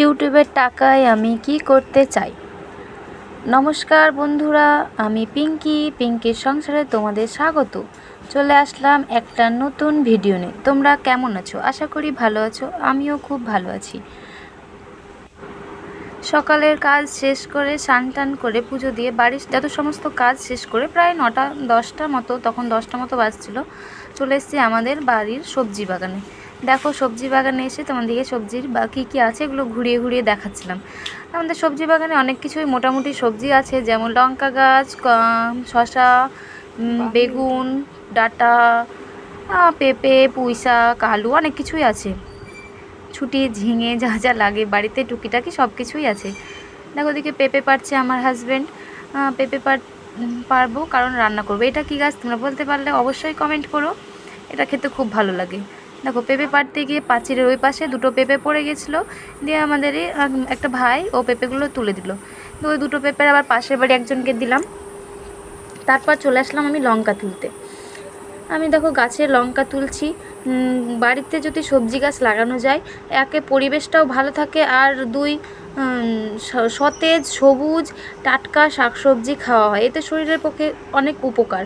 ইউটিউবের টাকায় আমি কি করতে চাই? নমস্কার বন্ধুরা, আমি পিঙ্কি। পিঙ্কির সংসারে তোমাদের স্বাগত। চলে আসলাম একটা নতুন ভিডিও নিয়ে। তোমরা কেমন আছো? আশা করি ভালো আছো। আমিও খুব ভালো আছি। সকালের কাজ শেষ করে স্নান টান করে পুজো দিয়ে বাড়ির যত সমস্ত কাজ শেষ করে প্রায় নটা, দশটা মতো, তখন দশটা মতো বাজছিল, চলে এসেছি আমাদের বাড়ির সবজি বাগানে। দেখো সবজি বাগানে এসে তোমাদেরকে সবজির বা কী কী আছে এগুলো ঘুরিয়ে ঘুরিয়ে দেখাচ্ছিলাম। আমাদের সবজি বাগানে অনেক কিছুই মোটামুটি সবজি আছে যেমন লঙ্কা গাছ শশা বেগুন ডাঁটা পেঁপে পুঁই শাক আলু অনেক কিছুই আছে। ছুটি ঝিঙে যা যা লাগে বাড়িতে টুকিটাকি সব কিছুই আছে। দেখো ওদিকে পেঁপে পারছে আমার হাজব্যান্ড পেঁপে পার পারব কারণ রান্না করব। এটা কি গাছ তোমরা বলতে পারলে অবশ্যই কমেন্ট করো। এটা খেতে খুব ভালো লাগে। দেখো, পেঁপে পাড়তে গিয়ে পাঁচিরের ওই পাশে দুটো পেঁপে পড়ে গেছিল। দিয়ে আমাদের একটা ভাই ও পেঁপেগুলো তুলে দিল। তো ওই দুটো পেঁপের আবার পাশের বাড়ি একজনকে দিলাম। তারপর চলে আসলাম আমি লঙ্কা তুলতে। আমি দেখো গাছে লঙ্কা তুলছি। বাড়িতে যদি সবজি গাছ লাগানো যায়, একে পরিবেশটাও ভালো থাকে। আর দুই সতেজ, সবুজ, টাটকা শাকসবজি খাওয়া হয়। এতে শরীরের পক্ষে অনেক উপকার।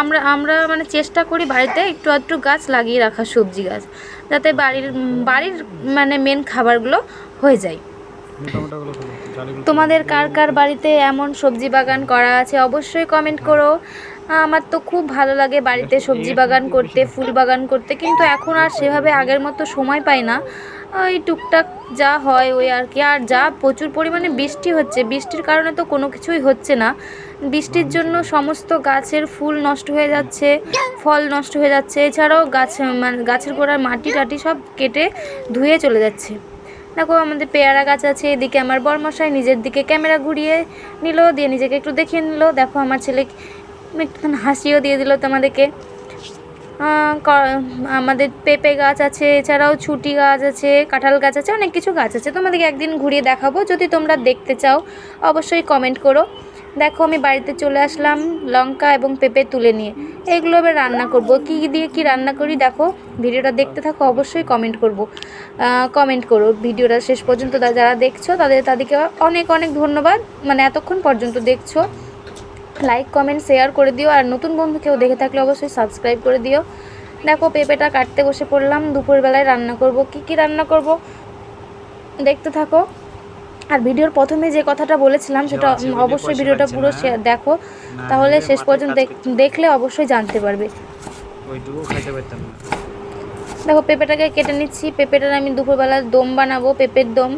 আমরা আমরা মানে চেষ্টা করি বাড়িতে একটু আধটু গাছ লাগিয়ে রাখা সবজি গাছ, যাতে বাড়ির বাড়ির মানে মেন খাবারগুলো হয়ে যায়। তোমাদের কার কার বাড়িতে এমন সবজি বাগান করা আছে অবশ্যই কমেন্ট করো। আমার তো খুব ভালো লাগে বাড়িতে সবজি বাগান করতে, ফুল বাগান করতে, কিন্তু এখন আর সেভাবে আগের মতো সময় পাই না। ওই টুকটাক যা হয় ওই আর কি। আর যা প্রচুর পরিমাণে বৃষ্টি হচ্ছে, বৃষ্টির কারণে তো কোনো কিছুই হচ্ছে না। বৃষ্টির জন্য সমস্ত গাছের ফুল নষ্ট হয়ে যাচ্ছে, ফল নষ্ট হয়ে যাচ্ছে। এছাড়াও গাছ মানে গাছের গোড়ার মাটি টাটি সব কেটে ধুয়ে চলে যাচ্ছে। দেখো আমাদের পেয়ারা গাছ আছে, এদিকে আমার বরমশাই নিজের দিকে ক্যামেরা ঘুরিয়ে নিল, দিয়ে নিজেকে একটু দেখিয়ে নিল। দেখো আমার ছেলে একটুখানি হাসিও দিয়ে দিল তোমাদেরকে। আমাদের পেঁপে গাছ আছে, এছাড়াও ছুটি গাছ আছে, কাঁঠাল গাছ আছে, অনেক কিছু গাছ আছে। তোমাদেরকে একদিন ঘুরিয়ে দেখাবো। যদি তোমরা দেখতে চাও, অবশ্যই কমেন্ট করো। দেখো, আমি বাড়িতে চলে আসলাম লঙ্কা এবং পেঁপে তুলে নিয়ে। এগুলো এবার রান্না করব। কী দিয়ে কি রান্না করি দেখো? ভিডিওটা দেখতে থাকো, অবশ্যই কমেন্ট করব। কমেন্ট করো। ভিডিওটা শেষ পর্যন্ত যারা দেখছ, তাদের তাদেরকে অনেক অনেক ধন্যবাদ। মানে এতক্ষণ পর্যন্ত দেখছ। লাইক কমেন্ট শেয়ার করে দিও। আর নতুন বন্ধু কেউ দেখে থাকলে অবশ্যই সাবস্ক্রাইব করে দিও। দেখো পেঁপেটা কাটতে বসে পড়লাম। দুপুরবেলায় রান্না করব। কি কি রান্না করব? দেখতে থাকো। আর ভিডিওর প্রথমে যে কথাটা বলেছিলাম সেটা অবশ্যই ভিডিওটা পুরো দেখো। তাহলে শেষ পর্যন্ত। দেখলে অবশ্যই জানতে পারবে। দেখো পেঁপেটাকে কেটে নিচ্ছি। পেঁপেটার আমি দুপুরবেলা দম বানাবো পেঁপের দম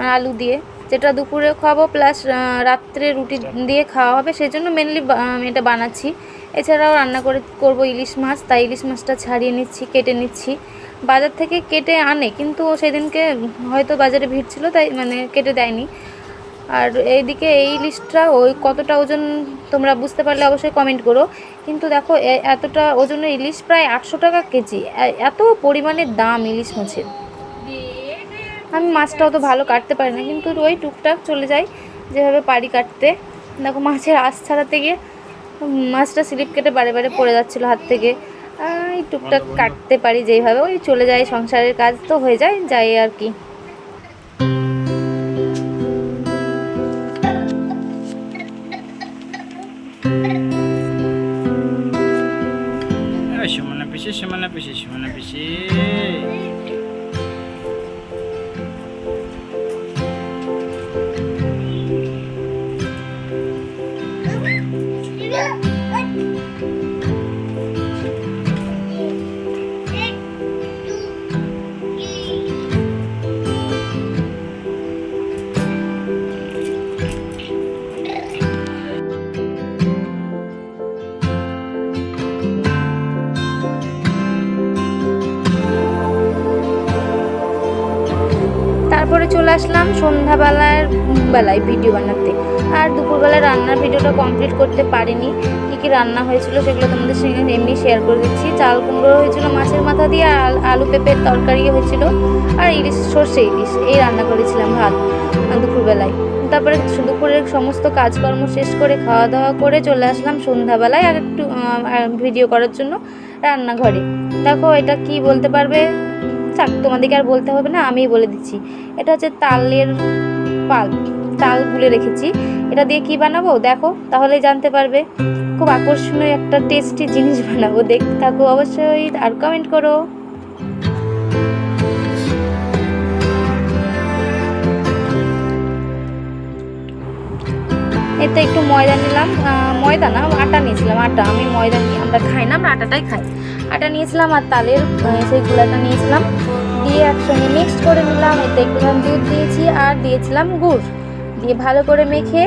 আর আলু দিয়ে। যেটা দুপুরে খাব প্লাস রাত্রে রুটি দিয়ে খাওয়া হবে সেই জন্য মেনলি আমি এটা বানাচ্ছি। এছাড়াও রান্না করে করব ইলিশ মাছ তাই ইলিশ মাছটা ছাড়িয়ে নিচ্ছি কেটে নিচ্ছি। বাজার থেকে কেটে আনে কিন্তু সেদিনকে হয়তো বাজারে ভিড় ছিল তাই মানে কেটে দেয়নি। আর এইদিকে এই লিস্টটা ওই কতটা ওজন তোমরা বুঝতে পারলে অবশ্যই কমেন্ট করো। কিন্তু দেখো এ- এতটা ওজনের ইলিশ প্রায় আটশো টাকা কেজি। এত পরিমাণে দাম ইলিশ মাছের। আমি মাছটা অত ভালো কাটতে পারি না কিন্তু ওই টুকটাক চলে যাই যেভাবে পারি কাটতে। দেখো মাছের আশ ছাড়াতে গিয়ে মাছটা স্লিপ কেটে বারে বারে পড়ে যাচ্ছিল হাত থেকে। এই টুকটাক কাটতে পারি যেইভাবে ওই চলে যায় সংসারের কাজ তো হয়ে যায় যাই আর কি। আসলাম সন্ধ্যাবেলার বেলায় ভিডিও বানাতে। আর দুপুরবেলায় রান্নার ভিডিওটা কমপ্লিট করতে পারিনি। কী কী রান্না হয়েছিল সেগুলো তোমাদের সঙ্গে এমনি শেয়ার করে দিচ্ছি। চাল কুমড়ো হয়েছিল, মাছের মাথা দিয়ে, আর আলু পেঁপের তরকারি হয়েছিল। আর ইলিশ, সর্ষে ইলিশ, এই রান্না করেছিলাম ভাত দুপুরবেলায়। তারপরে দুপুরের সমস্ত কাজকর্ম শেষ করে খাওয়া দাওয়া করে চলে আসলাম সন্ধ্যাবেলায় আর একটু ভিডিও করার জন্য রান্নাঘরে। দেখো এটা কি বলতে পারবে? থাক, তোমাদেরকে আর বলতে হবে না, আমিই বলে দিচ্ছি। এটা হচ্ছে তালের পাল্প তাল গুলে রেখেছি। এটা দিয়ে কি বানাবো? দেখো, তাহলে জানতে পারবে। খুব আকর্ষণীয় একটা টেস্টি জিনিস বানাবো। দেখতে থাকো অবশ্যই, আর কমেন্ট করো। এতে একটু ময়দা নিলাম। ময়দা না, আটা নিয়েছিলাম, আটা। আমি ময়দা নিয়ে আমরা খাই না, আমরা আটাটাই খাই। আটা নিয়েছিলাম আর তালের সেই গুলাটা নিয়েছিলাম। দিয়ে একসঙ্গে মিক্সড করে নিলাম, এতে একটুখানি দুধ দিয়েছি আর দিয়েছিলাম গুড়। দিয়ে ভালো করে মেখে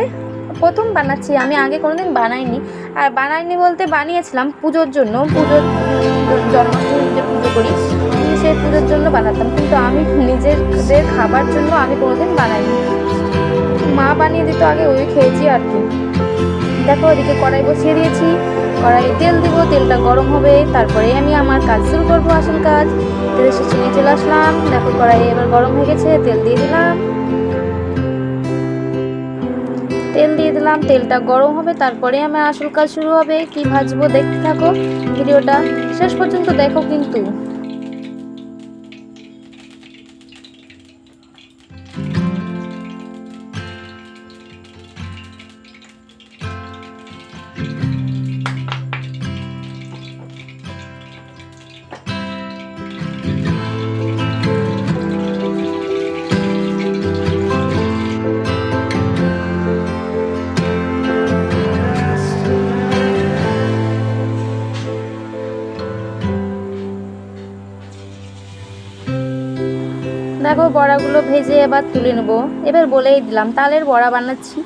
প্রথম বানাচ্ছি, আমি আগে কোনোদিন বানাইনি। আর বানাইনি বলতে বানিয়েছিলাম পুজোর জন্য, পুজোর জন্মাষ্টমী যে পুজো করি সেই পুজোর জন্য বানাতাম। কিন্তু আমি নিজেদের খাবার জন্য আমি কোনোদিন বানাইনি। মা বানিয়ে দিত আগে, ওই খেয়েছি আর কি। দেখো ওদিকে কড়াই বসিয়ে দিয়েছি। কড়াইয়ে তেল দিব, তেলটা গরম হবে, তারপরে আমি আমার কাজ শুরু করব আসল কাজ। তেল শেষে চলে আসলাম, দেখো কড়াই এবার গরম হয়ে গেছে, তেল দিয়ে দিলাম। তেল দিয়ে দিলাম, তেলটা গরম হবে, তারপরে আমার আসল কাজ শুরু হবে। কি ভাজবো দেখতে থাকো, ভিডিওটা শেষ পর্যন্ত দেখো কিন্তু। দেখো বড়াগুলো ভেজে এবার তুলে নেব। এবার বলেই দিলাম, তালের বড়া বানাচ্ছি।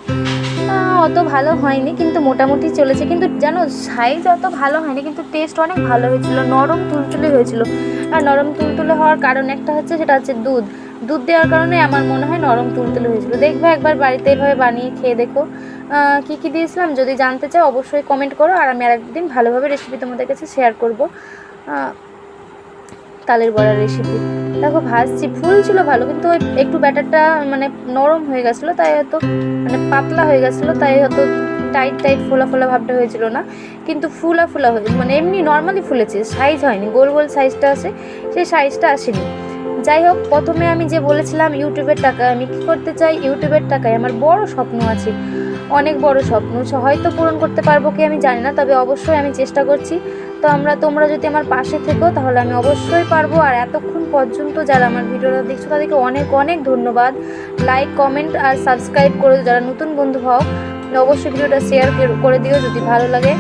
অত ভালো হয়নি, কিন্তু মোটামুটি চলেছে। কিন্তু জানো সাইজ অত ভালো হয়নি, কিন্তু টেস্ট অনেক ভালো হয়েছিল। নরম তুলতুলে হয়েছিল। আর নরম তুলতুলে হওয়ার কারণ একটা হচ্ছে, সেটা হচ্ছে দুধ। দুধ দেওয়ার কারণে আমার মনে হয় নরম তুলতুলে হয়েছিল। দেখবে একবার বাড়িতে এভাবে বানিয়ে খেয়ে দেখো। কি কি দিয়েছিলাম? যদি জানতে চাও, অবশ্যই কমেন্ট করো। আর আমি আরেকদিন ভালোভাবে রেসিপি তোমাদের কাছে শেয়ার করব। তালের বড়ার রেসিপি দেখো, ভাজছি, ফুল ছিল ভালো, কিন্তু ওই একটু ব্যাটারটা মানে নরম হয়ে গেছিল, তাই হয়তো মানে পাতলা হয়ে গেছিল, তাই হয়তো টাইট টাইট ফোলা ফোলা ভাবটা হয়েছিল না। কিন্তু ফুলা ফুলা হয়ে মানে এমনি নর্মালি ফুলেছে সাইজ হয়নি, গোল গোল সাইজটা আছে, সেই সাইজটা আসেনি। যাই হোক, প্রথমে আমি যে বলেছিলাম ইউটিউবের টাকায় আমি কী করতে চাই? ইউটিউবের টাকায় আমার বড় স্বপ্ন আছে, অনেক বড় স্বপ্ন। হয়তো পূরণ করতে পারব কি আমি জানি না, তবে অবশ্যই আমি চেষ্টা করছি। তো আমরা, তোমরা যদি আমার পাশে থেকো, তাহলে আমি অবশ্যই পারব। আর এতক্ষণ পর্যন্ত যারা আমার ভিডিওটা দেখছ, তাদেরকে অনেক অনেক ধন্যবাদ। লাইক কমেন্ট আর সাবস্ক্রাইব করে যারা নতুন বন্ধু হও, অবশ্যই ভিডিওটা শেয়ার করে দিও যদি ভালো লাগে।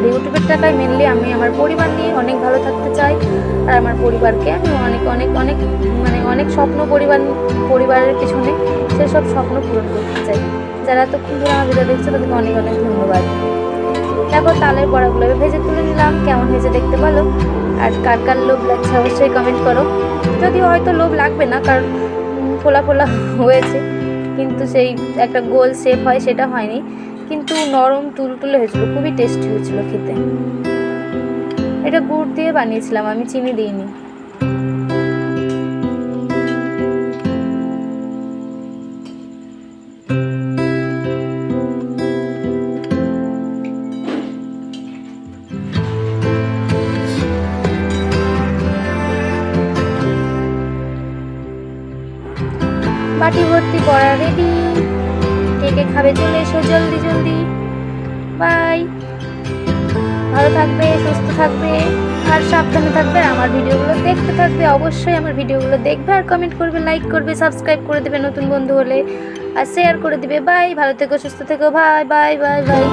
আর ইউটিউবের টাকায় মেনলি আমি আমার পরিবার নিয়ে অনেক ভালো থাকতে চাই। আর আমার পরিবারকে আমি অনেক অনেক অনেক মানে অনেক স্বপ্ন পরিবার, পরিবারের পিছনে সেসব স্বপ্ন পূরণ করতে চাই। যারা এতক্ষণ ধরে আমার ভিডিও দেখছ তাদেরকে অনেক অনেক ধন্যবাদ। দেখো, তালের বড়াগুলো ভেজে তুলে নিলাম। কেমন হয়েছে দেখতে ভালো আর কার কার লোভ লাগছে অবশ্যই কমেন্ট করো। যদিও হয়তো লোভ লাগবে না, কারণ ফোলা ফোলা হয়েছে, কিন্তু সেই একটা গোল শেপ হয়, সেটা হয়নি। কিন্তু নরম তুলতুলে হয়েছিল, খুবই টেস্টি হয়েছিল খেতে। এটা গুড় দিয়ে বানিয়েছিলাম, আমি চিনি দিইনি। কে চলে এসো জলদি জলদি। বাই ভালো থাকবে, সুস্থ থাকবে, আর সাবধানে থাকবে আর আমার ভিডিওগুলো দেখতে থাকবে। অবশ্যই আমার ভিডিওগুলো দেখবে আর কমেন্ট করবে লাইক করবে সাবস্ক্রাইব করে দেবে নতুন বন্ধু হলে। আর শেয়ার করে দিবে। বাই ভালো থেকো, সুস্থ থেকো। Bye bye bye bye